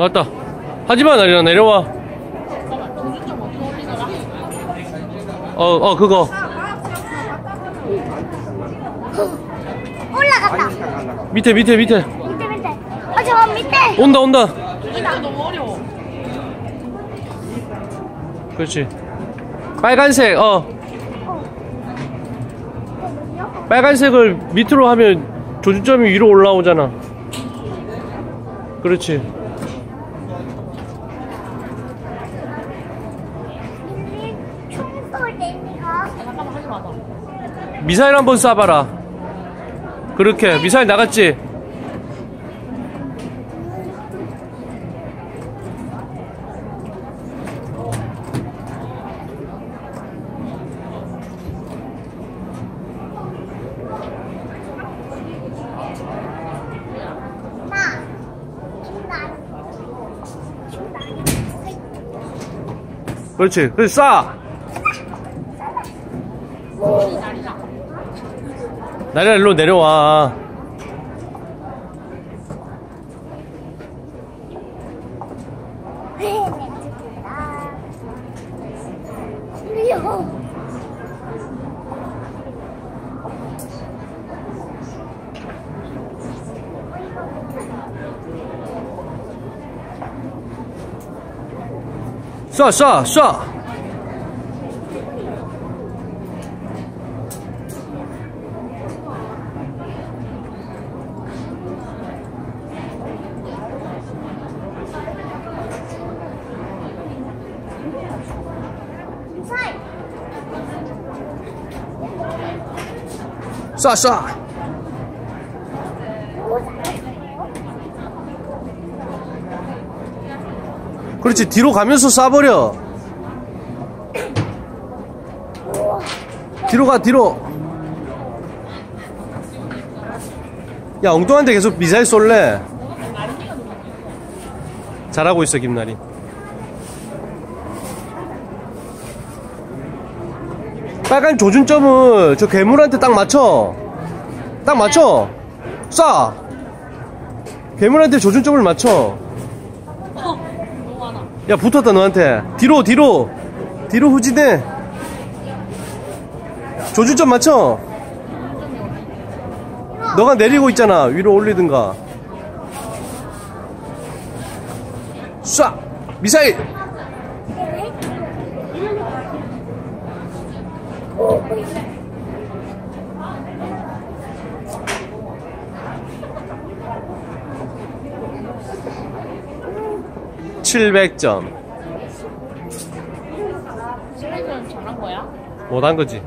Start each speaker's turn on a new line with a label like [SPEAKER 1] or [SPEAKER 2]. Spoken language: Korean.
[SPEAKER 1] 나왔다. 하지마, 나리나, 내려와. 어, 어, 그거.
[SPEAKER 2] 올라갔다.
[SPEAKER 1] 밑에, 밑에, 밑에.
[SPEAKER 2] 밑에 밑에. 어, 저 밑에.
[SPEAKER 1] 온다, 온다.
[SPEAKER 3] 이거 너무 어려워.
[SPEAKER 1] 그렇지. 빨간색, 어. 빨간색을 밑으로 하면 조준점이 위로 올라오잖아. 그렇지. 미사일 한번 쏴봐라. 그렇게. 미사일 나갔지? 그렇지. 그래서 쏴! 나리야, 일로 내려와. 쏴, 쏴, 쏴!
[SPEAKER 2] 사이.
[SPEAKER 1] 쏴, 쏴! 그렇지. 뒤로 가면서 쏴버려. 뒤로 가, 뒤로. 야, 엉뚱한데 계속 미사일 쏠래? 잘하고 있어, 김나리. 빨간 조준점을 저 괴물한테 딱 맞춰. 딱 맞춰. 쏴. 괴물한테 조준점을 맞춰. 야, 붙었다, 너한테. 뒤로, 뒤로. 뒤로 후진해. 조준점 맞춰. 너가 내리고 있잖아. 위로 올리든가. 쏴! 미사일! (700점)
[SPEAKER 3] 스피드는 잘한 거야?
[SPEAKER 1] 못한 거지